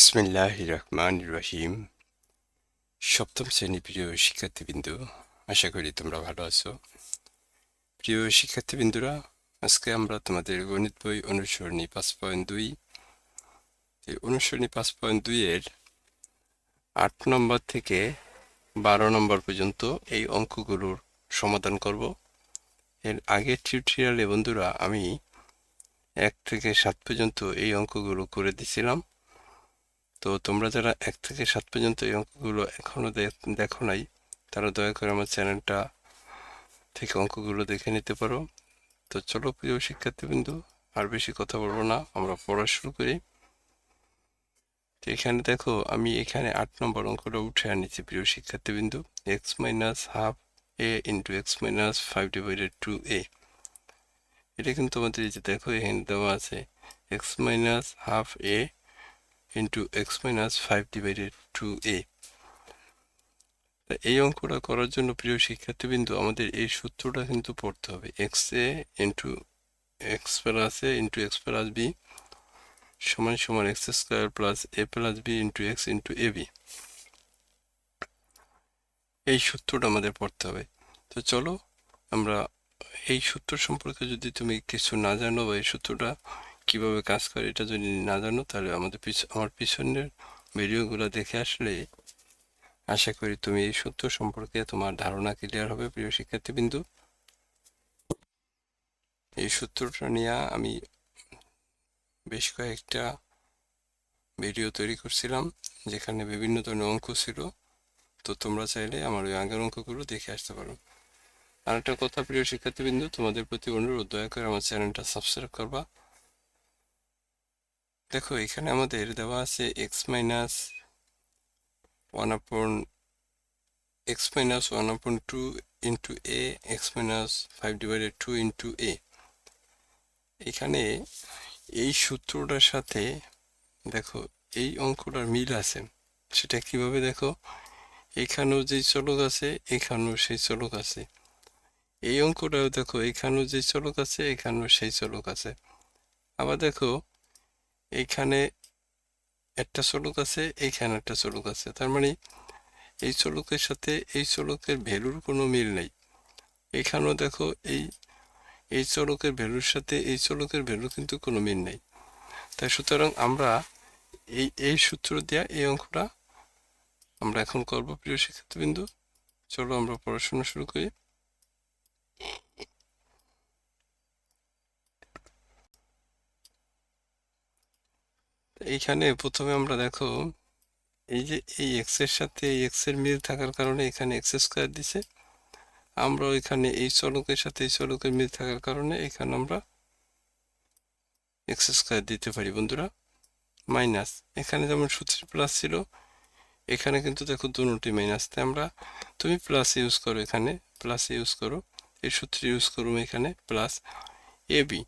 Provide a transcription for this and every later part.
বিসমিল্লাহ রহমান রহিম সপ্তম শ্রেণি প্রিয় শিক্ষার্থীবৃন্দু, আশা করি তোমরা ভালো আছো। প্রিয় শিক্ষার্থীবৃন্দুরা, আজকে আমরা তোমাদের গণিত বই অনুসরণী পাঁচ পয়েন্ট দুই। এই অনুসরণী পাঁচ পয়েন্ট দুইয়ের আট নম্বর থেকে বারো নম্বর পর্যন্ত এই অঙ্কগুলোর সমাধান করব। এর আগের টিউটোরিয়ালে বন্ধুরা, আমি এক থেকে সাত পর্যন্ত এই অঙ্কগুলো করে দিছিলাম। তো তোমরা যারা এক থেকে সাত পর্যন্ত এই অঙ্কগুলো এখনও দেখো নাই, তারা দয়া করে আমার চ্যানেলটা থেকে অঙ্কগুলো দেখে নিতে পারো। তো চলো প্রিয় শিক্ষার্থীবৃন্দু, আর বেশি কথা বলব না, আমরা পড়া শুরু করি। তো এখানে দেখো, আমি এখানে আট নম্বর অঙ্কটা উঠে আনিছি প্রিয় শিক্ষার্থীবৃন্দু x minus half a into x minus five divided two a এটা কিন্তু আমাদের এই যে দেখো, এখানে দেওয়া আছে x minus half a into x minus five divided two a এই অঙ্কটা করার জন্য প্রিয় শিক্ষার্থীবৃন্দু, আমাদের এই সূত্রটা কিন্তু পড়তে হবে। X a into x plus a into x plus b সমান সমান x square plus a plus b into x into a b এই সূত্রটা আমাদের পড়তে হবে। তো চলো আমরা এই সূত্র সম্পর্কে যদি তুমি কিছু না জানো বা এই সূত্রটা কীভাবে কাজ করে এটা যদি না জানো, তাহলে আমাদের আমার পিছনের ভিডিওগুলো দেখে আসলে আশা করি তুমি এই সত্য সম্পর্কে তোমার ধারণা ক্লিয়ার হবে, প্রিয় শিক্ষার্থীবৃন্দু। এই সূত্রটা নিয়ে আমি বেশ কয়েকটা ভিডিও তৈরি করছিলাম, যেখানে বিভিন্ন ধরনের অঙ্ক ছিল। তো তোমরা চাইলে আমার ওই আগের অঙ্কগুলো দেখে আসতে পারো। আর একটা কথা, প্রিয় শিক্ষার্থীবৃন্দু, তোমাদের প্রতি অনুরোধ, দয়া করে আমার চ্যানেলটা সাবস্ক্রাইব করবা। দেখো, এখানে আমাদের দেওয়া আছে x minus one upon x minus one upon two into a x minus five divided two into a এখানে এই সূত্রটার সাথে দেখো, এই অঙ্কটার মিল আছে। সেটা কীভাবে দেখো? এখানেও যেই চলক আছে, এখানেও সেই চলক আছে। এই অঙ্কটাও দেখো, এখানেও যে চলক আছে, এখানেও সেই চলক আছে। আবার দেখো এইখানে একটা চলক আছে, এইখানে একটা চলক আছে। তার মানে এই চলকের সাথে এই চলকের ভ্যালুর কোনো মিল নেই। এখানেও দেখো এই এই চলকের ভ্যালুর সাথে এই চলকের ভ্যালু কিন্তু কোনো মিল নেই। তাই সুতরাং আমরা এই এই সূত্র দেওয়া এই অঙ্কটা আমরা এখন করব প্রিয় শিক্ষার্থীবৃন্দু। চলো আমরা পড়াশোনা শুরু করি। এইখানে প্রথমে আমরা দেখো, এই যে এই এক্সের সাথে এই এক্সের মিল থাকার কারণে এখানে এক্স স্কোয়ার দিছে। আমরা এখানে এই চলকের সাথে এই চলকের মিল থাকার কারণে এখানে আমরা এক্স স্কোয়ার দিতে পারি বন্ধুরা। মাইনাস এখানে যেমন সূত্রে প্লাস ছিল, এখানে কিন্তু দেখো দুটি মাইনাস তাই আমরা, তুমি প্লাস ইউজ করো এখানে প্লাস ইউজ করো, এই সূত্রে ইউজ করো এখানে প্লাস এ বি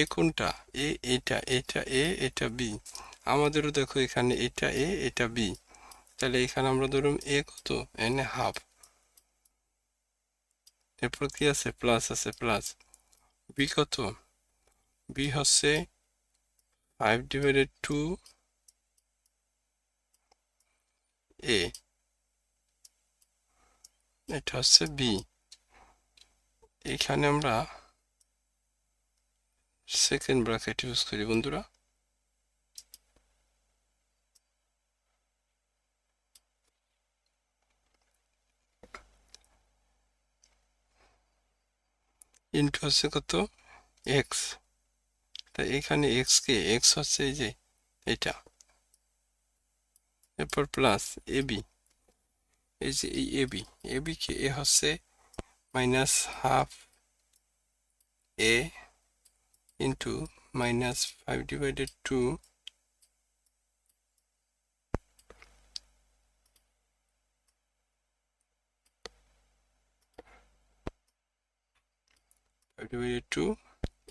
এ কোনটা? এ, এটা এটা, এ, এটা, বি। আমাদেরও দেখো এখানে এটা, এ, এটা, বি। তাহলে এখানে আমরা ধরুন এ কত? এন হাফ। এরপর কি আছে? প্লাস আছে, প্লাস। বি কত? বি হচ্ছে ফাইভ ডিভাইডেড টু এ। এটা হচ্ছে বি। এখানে আমরা সেকেন্ড ব্র্যাকেট ইউজ করি, বন্ধুরা। ইন্টু হচ্ছে কত? এক্স তা এখানে এক্স কে এক্স হচ্ছে এই যে এটা। এরপর প্লাস এবি এই যে এই এবি এবি কে এ হচ্ছে minus half a into minus 5 divided 2 divided 2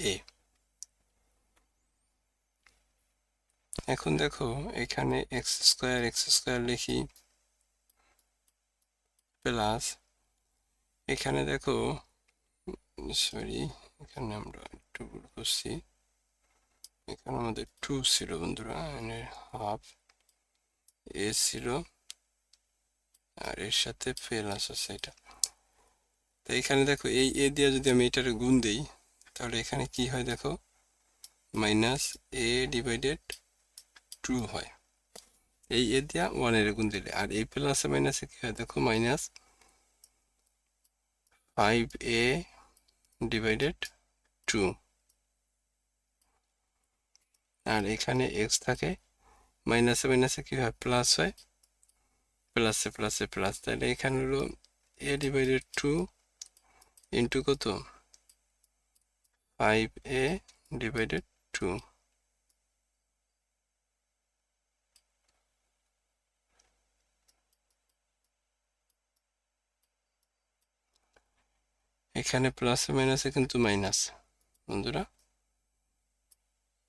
a. এখন দেখো এখানে এক্স স্কোয়ার এক্স স্কোয়ার লিখি প্লাস এখানে দেখো সরি এখানে আমরা একটু ভুল করছি। এখানে আমাদের টু ছিল বন্ধুরা হাফ এ ছিল আর এর সাথে প্লাস আছে এটা তো এখানে দেখো, এই এ দিয়ে যদি আমি এটার গুণ দিই, তাহলে এখানে কি হয় দেখো? মাইনাস এ ডিভাইডেড টু হয়। এই এ দিয়া ওয়ানের গুণ দিলে, আর এই প্লাসে মাইনাসে কি হয় দেখো? Minus five a divided two আর এখানে এক্স থাকে মাইনাসে মাইনাসে কী হয়? প্লাস হয় প্লাসে প্লাসে প্লাস তাহলে এখানে হলো এ ডিভাইডেড টু ইন্টু কত? ফাইভ এ ডিভাইডেড টু এখানে প্লাসে মাইনাসে কিন্তু মাইনাস বন্ধুরা।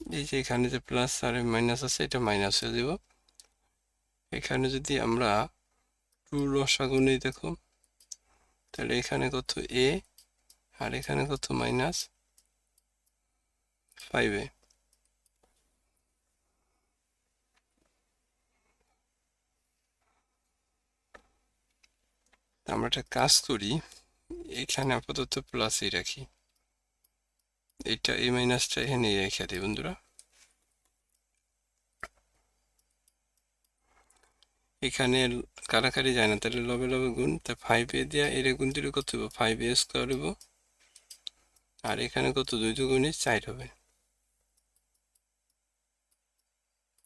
এই যে এখানে যে প্লাস আর মাইনাস আছে, এটা মাইনাস হয়ে যাব এখানে যদি আমরা টু লসাগু নেই দেখো, তাহলে এখানে কত এ আর এখানে কত মাইনাস ফাইভ এ আমরা একটা কাজ করি এখানে আপাতত প্লাসই রাখি। এটা এই মাইনাসটা এখানে রেখে দিই বন্ধুরা। এখানে কারাকারি যায় না, তাহলে লবে লবে গুণ, তা ফাইভ এ দেওয়া এর গুণ দিলে কত হবে ফাইভ এ স্কোয়ার হইব। আর এখানে কত? দুই দুগুণে চার হবে।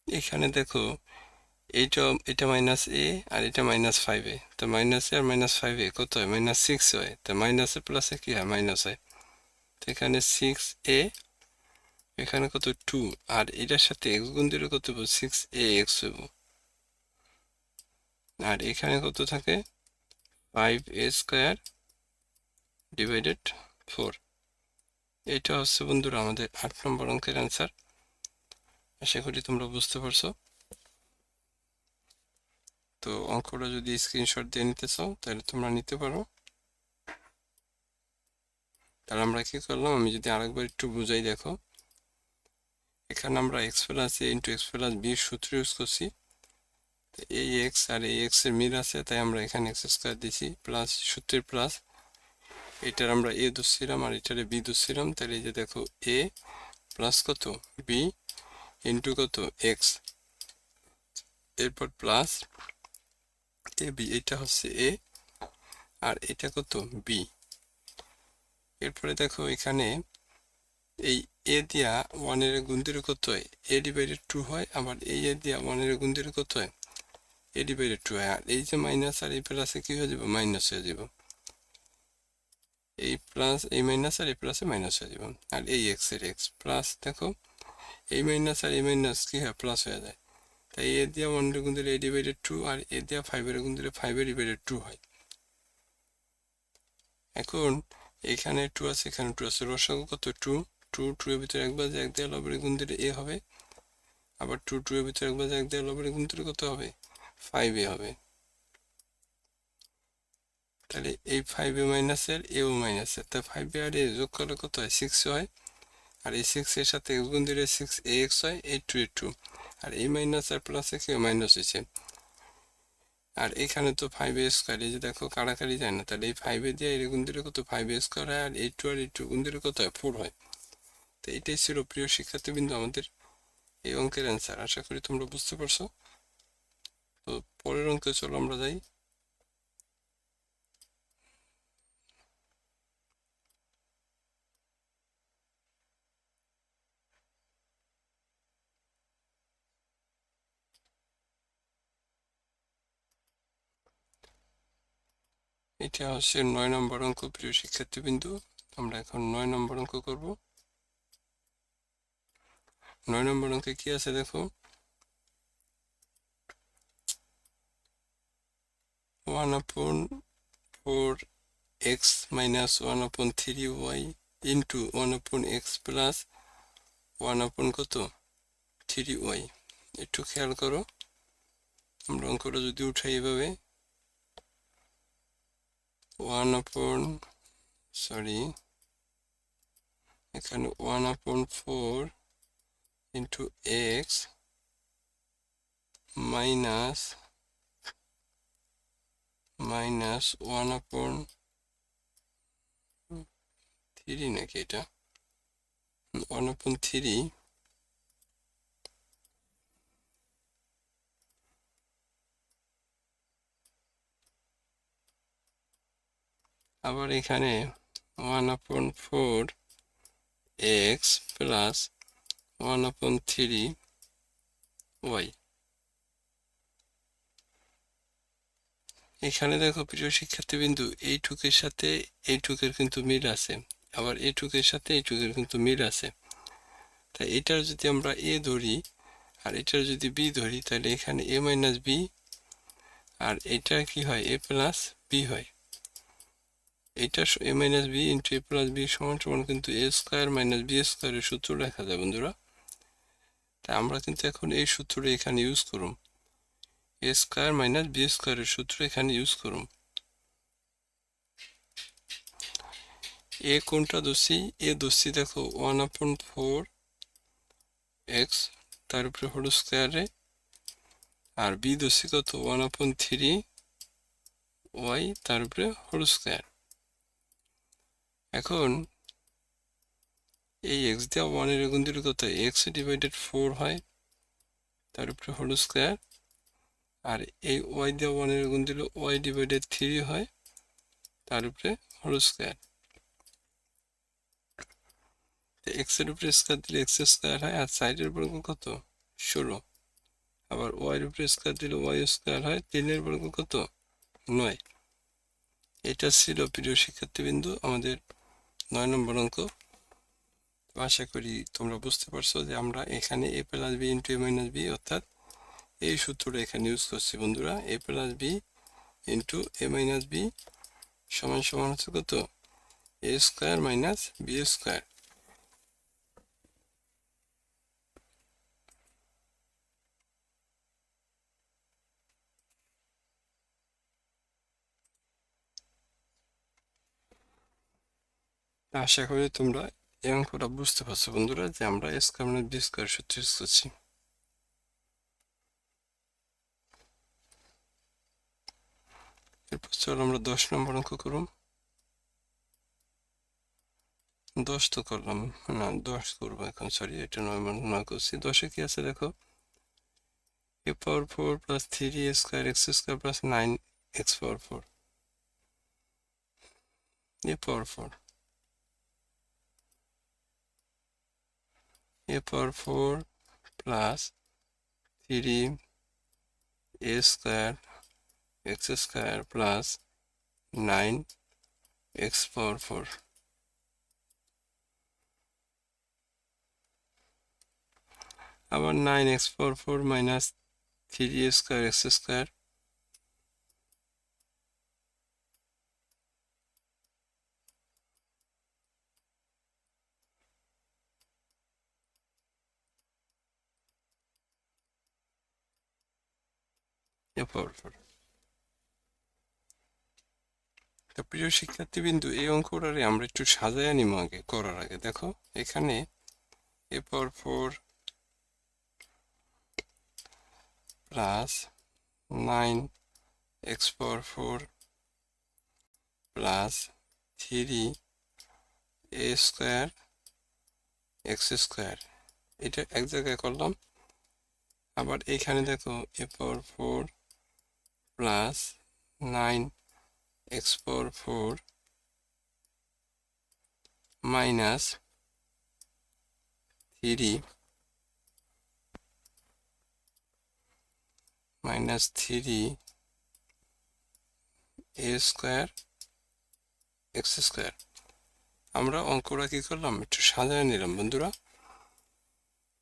এখানে দেখো এইটা এটা মাইনাস এ আর এটা মাইনাস ফাইভ এ তো মাইনাস এ আর মাইনাস ফাইভ এ কত হয়? মাইনাস সিক্স হয়। তো মাইনাসে প্লাসে কি হয়? মাইনাস হয়। তো এখানে সিক্স এ এখানে কত টু আর এটার সাথে এক্স গুণ দিলে কত হবে সিক্স এ এক্স হইব। আর এখানে কত থাকে? Five a square divided four এটা হচ্ছে বন্ধুরা আমাদের আট নম্বর অঙ্কের অ্যান্সার আশা করি তোমরা বুঝতে পারছ। তো অঙ্কটা যদি স্ক্রিনশট দিয়ে নিতে চাও, তাহলে তোমরা নিতে পারো। তাহলে আমরা কি করলাম, আমি যদি আরেকবার একটু বুঝাই দেখো। এখানে আমরা x plus a into x plus b সূত্র ইউজ করছি। এই এক্স আর এই এক্সের মিল আছে, তাই আমরা এখানে এক্স স্কোয়ার দিছি প্লাস সূত্রের প্লাস এটার আমরা এ ধরছিলাম আর এটারে বি ধরছিলাম। তাহলে এই যে দেখো এ প্লাস কত? বি ইন্টু কত? এক্স এরপর প্লাস এ বি এটা হচ্ছে এ আর এটা কত বি এরপরে দেখো এখানে এই এ দিয়া ওয়ানের গুন্দির কত হয়? এ ডিভাইডেড টু হয়, আবার এই এ দিয়া ওয়ানের গুন্দির কত হয়? এ ডিভাইডেড টু হয়, আর এই যে মাইনাস আর এই প্লাসে কি হয়ে যাব? মাইনাস হয়ে যাব। এই প্লাস এই মাইনাস আর এই প্লাসে মাইনাস হয়ে যাব। আর এই এক্সের এক্স প্লাস দেখো, এই মাইনাস আর এই মাইনাস কি হয়? প্লাস হয়ে যায়। তাই এ দিয়া ওয়ানের গুণ দিলে এ ডিভাইডেড টু আর এ দিয়া ফাইভের গুণ দিলে ফাইভের ডিভাইডেড টু হয়। এখন এখানে টু আছে, এখানে টু আছে। রসাগু কত? টু টু টু এর ভিতরে একবার এক দেওয়া লবের গুণ দিলে এ হবে। আবার টু টু এর ভিতরে একবার এক দেওয়া লবের গুণ দিলে কত হবে? ফাইভ এ হবে। তাহলে এই ফাইভ এ মাইনাসের এও মাইনাসের তা ফাইভ এ আর এ যোগ করলে কত হয়? সিক্স হয়। আর এই সিক্স এর সাথে এক্স গুণ দিলে সিক্স এ এক্স হয়, এই টু এ টু আর এই মাইনাস আর প্লাস এক্স এ মাইনাস হয়েছে। আর এখানে তো ফাইভ এ স্কোয়ার এই যে দেখো কাড়াকাড়ি যায় না। তাহলে এই ফাইভ এ দিয়ে এর গুণ দিলে কত ফাইভ এ স্কোয়ার হয়, আর এই টু আর এই টু গুণ দিলে কত হয় ফোর হয়। তো এটাই ছিল প্রিয় শিক্ষার্থী শিক্ষার্থীবৃন্দ আমাদের এই অঙ্কের অ্যান্সার আশা করি তোমরা বুঝতে পারছ। তো পরের অঙ্কে চলো আমরা যাই। এটা হচ্ছে নয় নম্বর অঙ্ক, প্রিয় শিক্ষার্থীবৃন্দু। আমরা এখন নয় নম্বর অঙ্ক করব। নয় নম্বর অঙ্কে কি আছে দেখো? One upon four x minus one upon three y into one upon x plus one upon কত? Three y. একটু খেয়াল করো। আমরা অঙ্কটা যদি উঠাই এভাবে ওয়ান আপন সরি এখানে one upon four into x minus minus one upon three নাকি এটা ওয়ান আপন থ্রি আবার এখানে one upon four x plus one upon three y এখানে দেখো প্রিয় শিক্ষার্থীবিন্দু এইটুকের সাথে এই টুকের কিন্তু মিল আছে, আবার এইটুকের সাথে এইটুকের কিন্তু মিল আছে। তাই এটার যদি আমরা এ ধরি আর এটার যদি বি ধরি, তাহলে এখানে এ মাইনাস বি আর এটা কি হয়? এ প্লাস বি হয়। এটা a minus b into a plus b সমান সমান কিন্তু এ স্কোয়ার মাইনাস বি স্কোয়ারের সূত্র লেখা যায় বন্ধুরা। তাই আমরা কিন্তু এখন এই সূত্রটা এখানে ইউজ করুম। এ স্কোয়ার মাইনাস বি স্কোয়ারের সূত্র এখানে ইউজ করুম। এ কোনটা দোষী? এ দোষী দেখো ওয়ান আপন ফোর এক্স তার উপরে হোল স্কোয়ারে আর বি দোষী কত? ওয়ান আপন থ্রি ওয়াই তার উপরে হোল স্কোয়ার এখন এই এক্স দেওয়া ওয়ানের এগুন দিলে কত? এক্স ডিভাইডেড ফোর হয়, তার উপরে হোল স্কোয়ার আর এই ওয়াই দেওয়া ওয়ানের গুণ দিলে ওয়াই ডিভাইডেড থ্রি হয়, তার উপরে হোল স্কোয়ার এক্সের উপরে স্কোয়ার দিলে এক্স স্কোয়ার হয়, আর সাইডের বর্গ কত? ষোলো। আবার ওয়াই এর উপরে স্কোয়ার দিলে ওয়াই স্কোয়ার হয়, তিনের বর্গ কত? নয়। এটা ছিল প্রিয় শিক্ষার্থীবিন্দু, আমাদের নয় নম্বর অঙ্ক। আশা করি তোমরা বুঝতে পারছ যে আমরা এখানে a plus b into a minus b অর্থাৎ এই সূত্রটা এখানে ইউজ করছি বন্ধুরা। A plus b into a minus b সমান সমান হচ্ছে কত? A square minus b square আশা করি তোমরা এই অঙ্কটা বুঝতে পারছ বন্ধুরা, যে আমরা স্কোয়ার মাইনাস বি স্কোয়ার সূত্র ইউজ করছি। এরপর চলো আমরা দশ নম্বর অঙ্ক করুন। দশ তো করলাম, না, দশ করব এখন সরি এটা নয় মানে নয় করছি। দশে কি আছে দেখো? A power four plus three square x square plus nine x power four a power four a power four plus three a square x square plus 9 x power 4 আবার 9 x power 4 minus 3 square x square 4 তো প্রিয় শিক্ষার্থীবিন্দু, এই অঙ্কটারে আমরা একটু সাজায় নিব আগে, করার আগে। দেখো, এখানে a four plus nine, x power four plus three, a square, x square. এটা এক জায়গায় করলাম। আবার এখানে দেখো, a power four plus nine x power 4 minus 3 minus 3 a square x square আমরা অঙ্কটা কি করলাম? একটু সাজায় নিলাম, বন্ধুরা।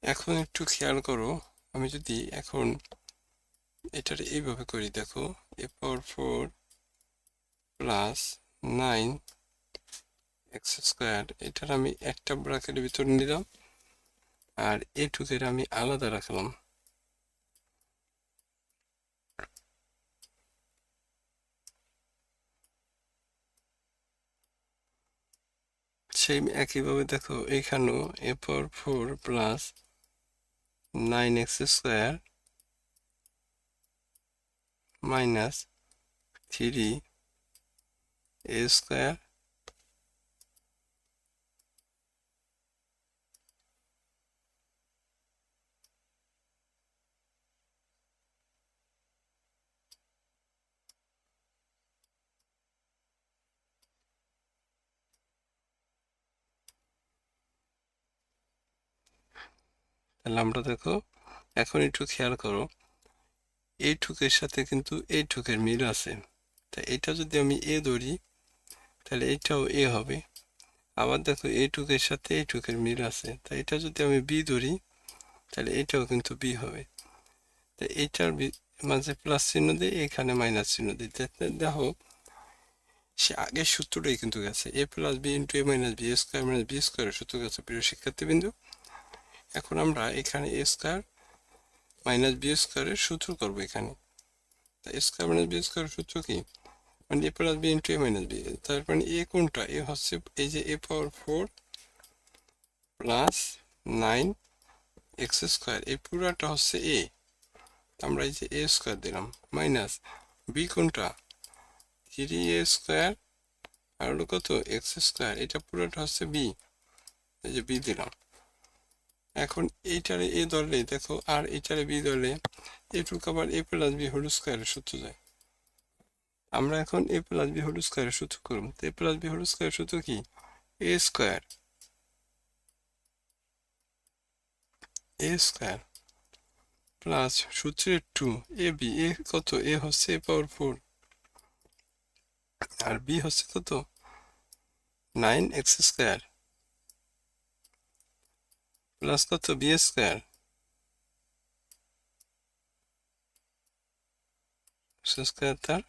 এখন একটু খেয়াল করো, আমি যদি এখন এটার এইভাবে করি, দেখো, a power four plus nine x square এটার আমি একটা ব্রাকেটের ভিতরে নিলাম আর এ এটুকের আমি আলাদা রাখলাম। সেই একইভাবে দেখো, এখানেও a power four plus nine x square minus three a square তাহলে আমরা দেখো। এখন একটু খেয়াল করো। এই ঠুকের সাথে কিন্তু এই ঠুকের মিল আছে। তা এটা যদি আমি এ ধরি, তাহলে এটাও এ হবে। আবার দেখো, এই টুকের সাথে এই টুকের মিল আছে। তা এটা যদি আমি বি ধরি, তাহলে এটাও কিন্তু বি হবে। তা এটার মাঝে প্লাস চিহ্ন দিই এখানে মাইনাস চিহ্ন দিই দেখো, সে আগের সূত্রটাই কিন্তু গেছে। A plus b into a minus b square minus b স্কোয়ারের সূত্র গেছে প্রিয় শিক্ষার্থীবৃন্দু। এখন আমরা এখানে এ স্কোয়ার মাইনাস বি স্কোয়ারের সূত্র করব এখানে। তা স্কোয়ার মাইনাস বি স্কোয়ারের সূত্র কি? মানে a plus b into a minus b. তার মানে এ কোনটা? এ হচ্ছে এই যে a power four plus nine x square. এই পুরাটা হচ্ছে এ। আমরা এই যে এ স্কোয়ার দিলাম, মাইনাস বি কোনটা? Three a square. আর কত? X square. এটা পুরোটা হচ্ছে বি। এই যে বি দিলাম। এখন এইটারে এ ধরলে দেখো, আর এইটারে বি ধরলে এটুকু আবার এ প্লাস বি হোল স্কোয়ারের সূত্র যায়। আমরা এখন এ প্লাস বি হোল স্কোয়ারের সূত্র করব। এ প্লাস বি হোল স্কোয়ারের সূত্র কি? A square. A square plus সূত্রের টু, এ বি, এ কত? এ হচ্ছে এ পাওয়ার ফোর। আর বি হচ্ছে কত? Nine x square. প্লাস কত বি স্কোয়ার স্কোয়ার তার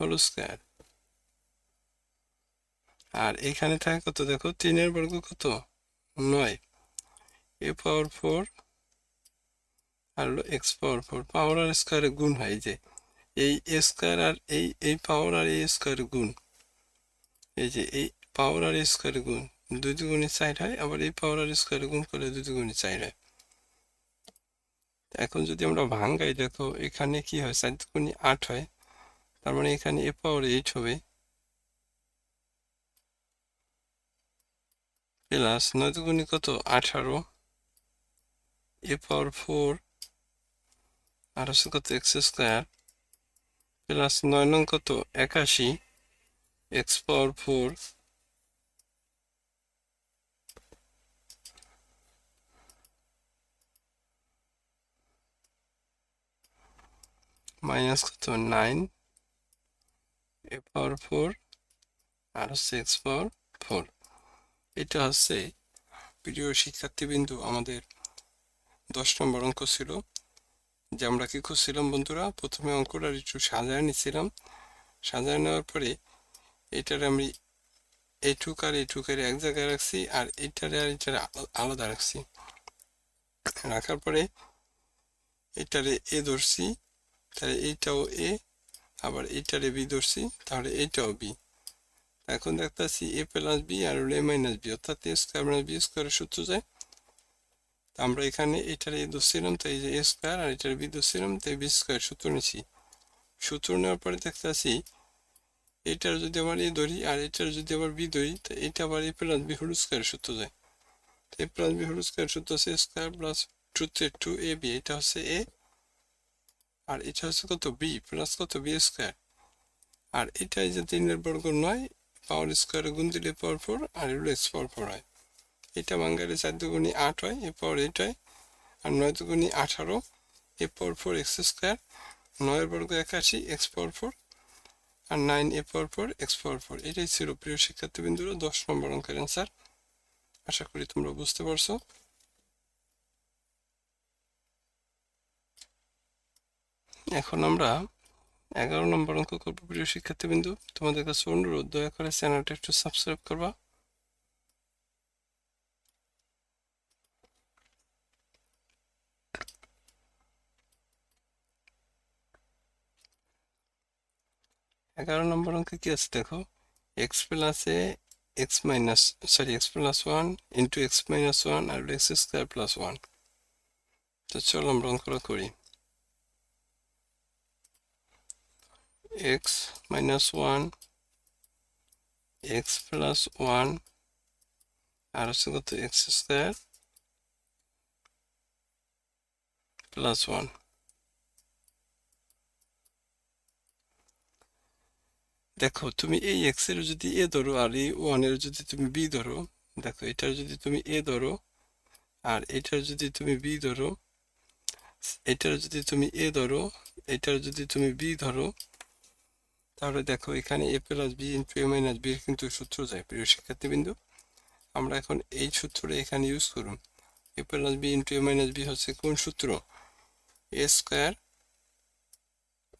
হোল স্কোয়ার আর এখানে থাকে কত দেখো তিনের বর্গ কত নয় এ পাওয়ার ফোর আর হলো এক্স পাওয়ার ফোর পাওয়ার আর স্কোয়ারে গুণ হয় যে এই এ স্কোয়ার আর এই এই পাওয়ার আর এই স্কোয়ার গুণ এই যে এই পাওয়ার আর স্কোয়ার গুণ দুই দুগুণে চার হয়, আবার এই পাওয়ার আর স্কোয়ার গুণ করলে দুই দুগুণে চার হয়। এখন যদি আমরা ভাঙ্গাই দেখো এখানে কি হয়? চার দুগুণে আট হয়, তার মানে এখানে এ পাওয়ার এইট হবে। প্লাস নয় দুগুণে কত? আঠারো। এ পাওয়ার ফোর আর হচ্ছে কত? এক্স স্কোয়ার প্লাস নয় নং কত? একাশি। এক্স পাওয়ার ফোর মাইনাস কত? নাইন। এ পাওয়ার ফোর আর হচ্ছে এক্স পাওয়ার ফোর। এটা হচ্ছে প্রিয় শিক্ষার্থীবিন্দু, আমাদের দশ নম্বর অঙ্ক ছিল, যে আমরা কি করছিলাম বন্ধুরা? প্রথমে অঙ্কটা একটু সাজায় নিচ্ছিলাম। সাজায় নেওয়ার পরে এটারে আমি এইটুক আর এইটুকের এক জায়গায় রাখছি, আর এইটারে আর এটারে আলাদা রাখছি। রাখার পরে এটারে এ ধরছি তাহলে এইটাও এ, আবার এইটারে বি ধরছি, তাহলে এইটাও বি। এখন দেখতেছি এ প্লাস বি আর এ মাইনাস বি, অর্থাৎ এ স্কোয়ার মাইনাস বি স্কোয়ারের সূত্র যায়। আমরা এখানে এটার এ ধরছিলাম তো এই যে এ স্কোয়ার আর এটার বি ধরছিলাম তো বি স্কোয়ার সূত্র নিছি। সূত্র নেওয়ার পরে দেখতেছি এটার যদি আবার এ ধরি আর এটার যদি আবার বি ধরি, তো এটা আবার a plus b whole square সূত্র যায়। A plus b whole square সূত্র হচ্ছে square plus two two a b এটা হচ্ছে এ আর এটা হচ্ছে কত বি প্লাস কত বি স্কোয়ার আর এটা এই যে তিনের বর্গ নয় পাওয়ার স্কোয়ারে গুণ দিলে পাওয়ার ফোর আর এগুলো এক্স পাওয়ার ফোর হয়। এটা বাঙালি চার দুগুণি আট হয় এ পাওয়ার এইট আর নয় দুগুণি আঠারো a power four x square নয়ের বর্গ একাশি x power four R nine a power four x power four এটাই ছিল প্রিয় শিক্ষার্থীবৃন্দুরা দশ নম্বর অঙ্কের অ্যান্সার আশা করি তোমরা বুঝতে পারছ। এখন আমরা এগারো নম্বর অঙ্ক করব প্রিয় শিক্ষার্থীবৃন্দু। তোমাদের কাছে অনুরোধ, দয়া করে চ্যানেলটা একটু সাবস্ক্রাইব করবা। এগারো নম্বর অঙ্কে কি আছে দেখো? X plus a x minus sorry x plus one into x minus one R x square plus one তো চলো আমরা অঙ্কটা করি। X minus one x plus one আর হচ্ছে কত এক্স স্কোয়ার প্লাস ওয়ান দেখো, তুমি এই এক্সের যদি এ ধরো আর এই ওয়ানের যদি তুমি বি ধরো, দেখো, এটার যদি তুমি এ ধরো আর এটার যদি তুমি বি ধরো, এটার যদি তুমি এ ধরো, এটার যদি তুমি বি ধরো তাহলে দেখো, এখানে a plus b into a minus b কিন্তু সূত্র যায়, প্রিয় শিক্ষার্থীবৃন্দু। আমরা এখন এই সূত্রটা এখানে ইউজ করুন। A plus b into a minus b হচ্ছে কোন সূত্র? A square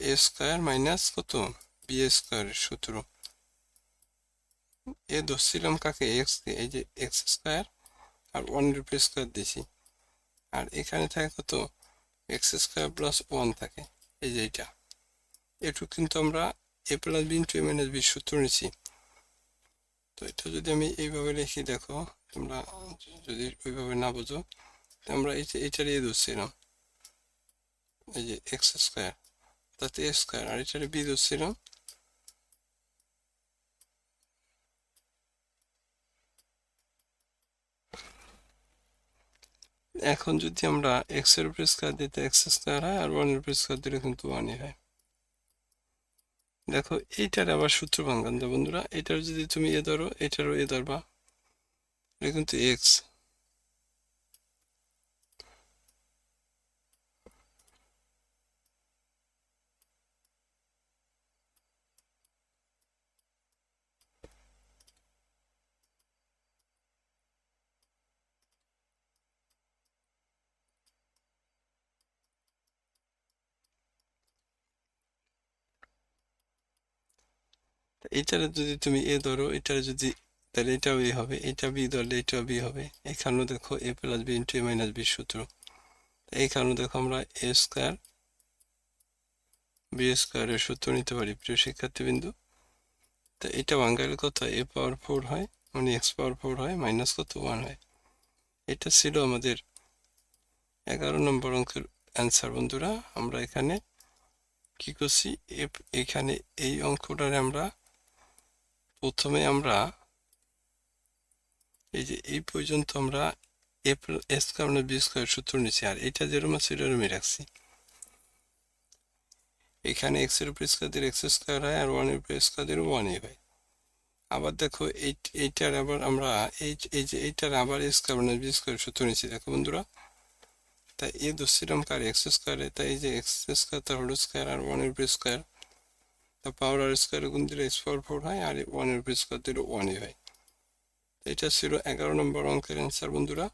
a square minus কত? বি স্কোয়ারের সূত্র। এ ধরছিলাম কাকে? এক্স এই যে এক্স স্কোয়ার আর ওয়ান রুপি স্কোয়ার দিয়েছি। আর এখানে থাকে কত? এক্স স্কোয়ার প্লাস ওয়ান থাকে। এই যে এটা এটুকু কিন্তু আমরা a plus b into a minus b সূত্র নিচ্ছি তো এটা যদি আমি এইভাবে লিখি, দেখো, তোমরা যদি ওইভাবে না বোঝো আমরা এটার এ ধরছিলাম এই যে এক্স স্কোয়ার, তাতে এ স্কোয়ার, আর এটার বি ধরছিলাম এখন যদি আমরা এক্সের উপরে স্কোয়ার দিতে এক্স স্কোয়ার হয় আর ওয়ানের উপরে স্কোয়ার দিলে কিন্তু ওয়ানই হয়। দেখো, এইটার আবার সূত্র ভাঙ্গান বন্ধুরা। এটার যদি তুমি এ ধরো, এটারও এ ধরবা। এটা কিন্তু এক্স এটার যদি তুমি এ ধরো, এটার যদি, তাহলে এটাও এ হবে, এটা বি ধরলে এটাও বি হবে। এখানেও দেখো a plus b into a minus b সূত্র। এইখানেও দেখো আমরা এ স্কোয়ার বি স্কোয়ারের সূত্র নিতে পারি, প্রিয় শিক্ষার্থীবৃন্দু। তো এটা বাঙ্গালি কত এ পাওয়ার ফোর হয় মানে এক্স পাওয়ার ফোর হয় মাইনাস কত? ওয়ান হয়। এটা ছিল আমাদের এগারো নম্বর অঙ্কের অ্যান্সার বন্ধুরা, আমরা এখানে কি করছি? এখানে এই অঙ্কটারে আমরা প্রথমে আমরা এই যে এই পর্যন্ত আমরা এ এস কারণে বি স্কোয়ার সূত্র নিচ্ছি আর এটা যেরকম আছে এরকমই রাখছি। এখানে এক্সের উপর স্কোয়ার দিয়ে এক্স স্কোয়ার হয়, আর ওয়ানের উপর স্কোয়ার দিয়ে ওয়ানই হয়। আবার দেখো এই, এইটার আবার আমরা এই এই যে এইটার আবার এস কারণে বি স্কোয়ার সূত্র নিচ্ছি দেখো বন্ধুরা। তাই এ দোষিরম কার? এক্স স্কোয়ারে তাই এই যে এক্স স্কোয়ার তার হোল স্কোয়ার আর ওয়ানের উপর স্কোয়ার তা পাওয়ার আর স্কোয়ার গুণ দিলে পাওয়ার ফোর হয় আর ওয়ানের উপর স্কোয়ার দিলে ওয়ানই হয় এটা ছিল এগারো নম্বর অঙ্কের অ্যান্সার বন্ধুরা।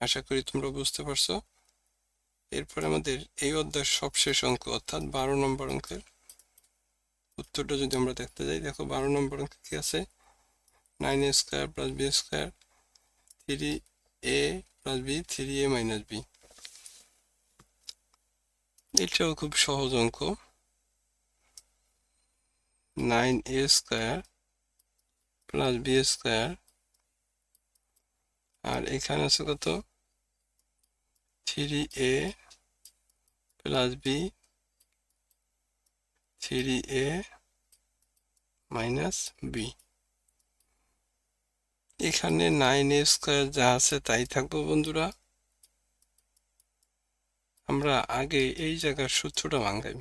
আশা করি তোমরা বুঝতে পারছ। এরপর আমাদের এই অধ্যায়ের সবশেষ অঙ্ক, অর্থাৎ বারো নম্বর অঙ্কের উত্তরটা যদি আমরা দেখতে যাই, দেখো বারো নম্বর অঙ্কে কী আছে? Nine a square plus b square three a plus b three a minus b এটাও খুব সহজ অঙ্ক। Nine a square plus b square আর এখানে আছে কত? Three a plus b three a minus b এখানে নাইন এ স্কোয়ার যা আছে তাই থাকব বন্ধুরা। আমরা আগে এই জায়গার সূত্রটা ভাঙাই।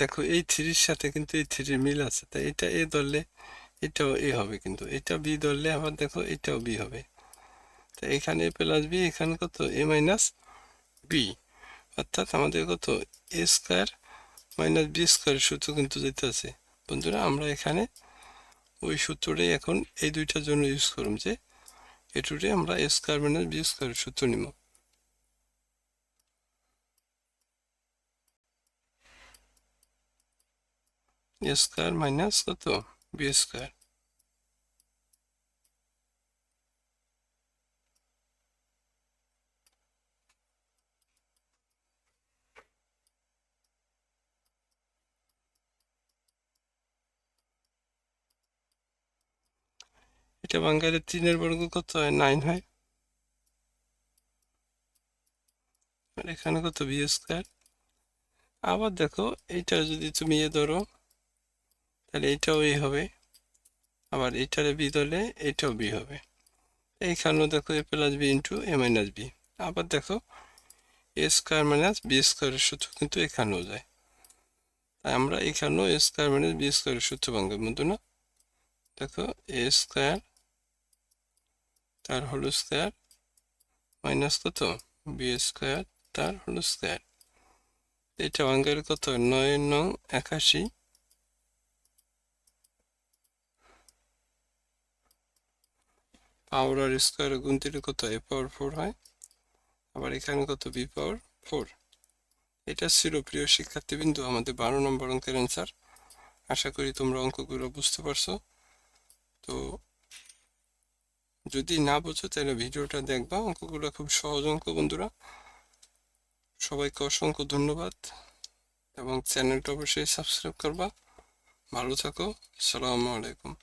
দেখো, এই থ্রির সাথে কিন্তু এই থ্রির মিল আছে। তাই এটা এ ধরলে এটাও এ হবে কিন্তু। এটা বি ধরলে আবার দেখো, এটাও বি হবে। তো এখানে এ প্লাস বি, এখানে কত? এ মাইনাস বি অর্থাৎ আমাদের কত? A square minus b square সূত্র কিন্তু যেতে আছে। বন্ধুরা, আমরা এখানে ওই সূত্রটাই এখন এই দুইটার জন্য ইউজ করুন যে এটুটে আমরা a square minus b square সূত্র নিব। এ স্কোয়ার মাইনাস কত বি স্কোয়ার এইটা বাঙ্গালে তিনের বর্গ কত হয়? নাইন হয়। আর এখানে কত? B square. আবার দেখো এইটা যদি তুমি এ ধরো তাহলে এইটাও এ হবে। আবার এইটারে বি ধরলে এটাও বি হবে। এইখানেও দেখো, a plus b into a minus b আবার দেখো এ স্কোয়ার মাইনাস বি স্কোয়ারের সূত্র কিন্তু এখানেও যায়। তাই আমরা এখানেও এ স্কোয়ার মাইনাস বি স্কোয়ারের সূত্র ভাঙবে বন্ধু না দেখো এ স্কোয়ার তার হোল স্কোয়ার মাইনাস কত? বি স্কোয়ার তার হোল স্কোয়ার এটা ভাঙ্গের কত? নয় নং একাশি। পাওয়ার আর স্কোয়ার গুণ দিলে কত? এ পাওয়ার ফোর হয়। আবার এখানে কত? B power four. এটা ছিল প্রিয় শিক্ষার্থীবৃন্দু, আমাদের বারো নম্বর অঙ্কের অ্যান্সার আশা করি তোমরা অঙ্কগুলো বুঝতে পারছ। তো যদি না বুঝো, তাহলে ভিডিওটা দেখবা। অঙ্কগুলো খুব সহজ অঙ্ক, বন্ধুরা। সবাইকে অসংখ্য ধন্যবাদ এবং চ্যানেলটা অবশ্যই সাবস্ক্রাইব করবা। ভালো থাকো। আসসালামু আলাইকুম।